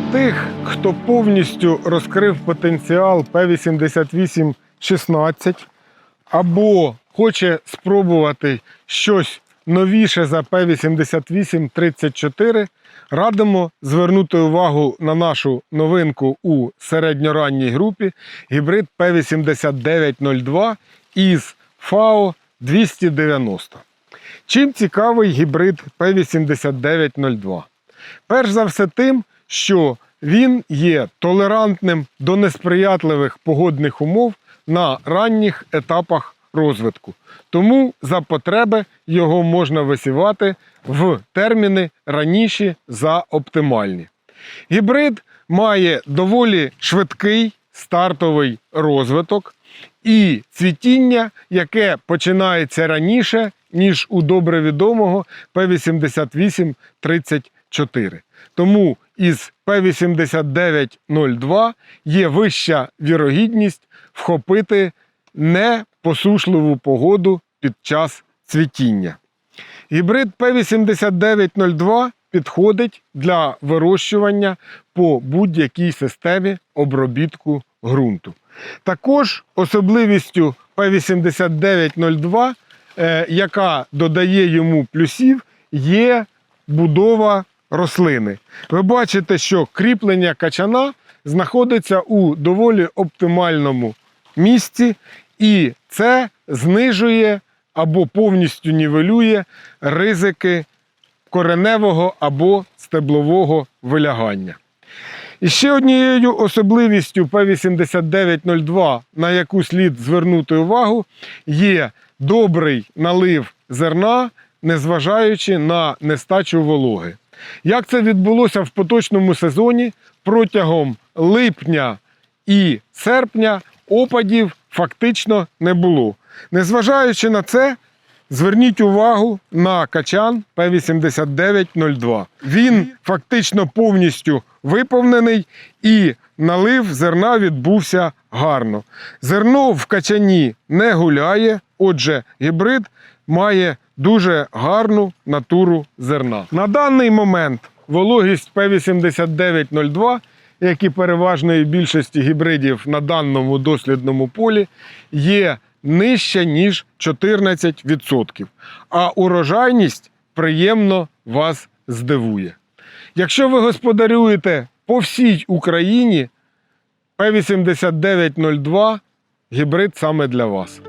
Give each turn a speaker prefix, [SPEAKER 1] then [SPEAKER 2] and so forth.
[SPEAKER 1] Для тих, хто повністю розкрив потенціал П-88-16 або хоче спробувати щось новіше за П-88-34, радимо звернути увагу на нашу новинку у середньоранній групі гібрид П-8902 із ФАО 290. Чим цікавий гібрид П-8902? Перш за все тим, що він є толерантним до несприятливих погодних умов на ранніх етапах розвитку. Тому за потреби його можна висівати в терміни раніші за оптимальні. Гібрид має доволі швидкий стартовий розвиток і цвітіння, яке починається раніше, ніж у добре відомого П-88-34. Тому із П-8902 є вища вірогідність вхопити непосушливу погоду під час цвітіння. Гібрид П-8902 підходить для вирощування по будь-якій системі обробітку ґрунту. Також особливістю П-8902, е, яка додає йому плюсів, є будова рослини. Ви бачите, що кріплення качана знаходиться у доволі оптимальному місці, і це знижує або повністю нівелює ризики кореневого або стеблового вилягання. І ще однією особливістю П-8902, на яку слід звернути увагу, є добрий налив зерна, незважаючи на нестачу вологи. Як це відбулося в поточному сезоні, протягом липня і серпня опадів фактично не було. Незважаючи на це, зверніть увагу на качан П-8902. Він фактично повністю виповнений і налив зерна відбувся гарно. Зерно в качані не гуляє, отже, гібрид має дуже гарну натуру зерна. На даний момент вологість П-8902, як і переважної більшості гібридів на даному дослідному полі, є нижча, ніж 14%. А урожайність приємно вас здивує. Якщо ви господарюєте по всій Україні, П-8902 гібрид саме для вас.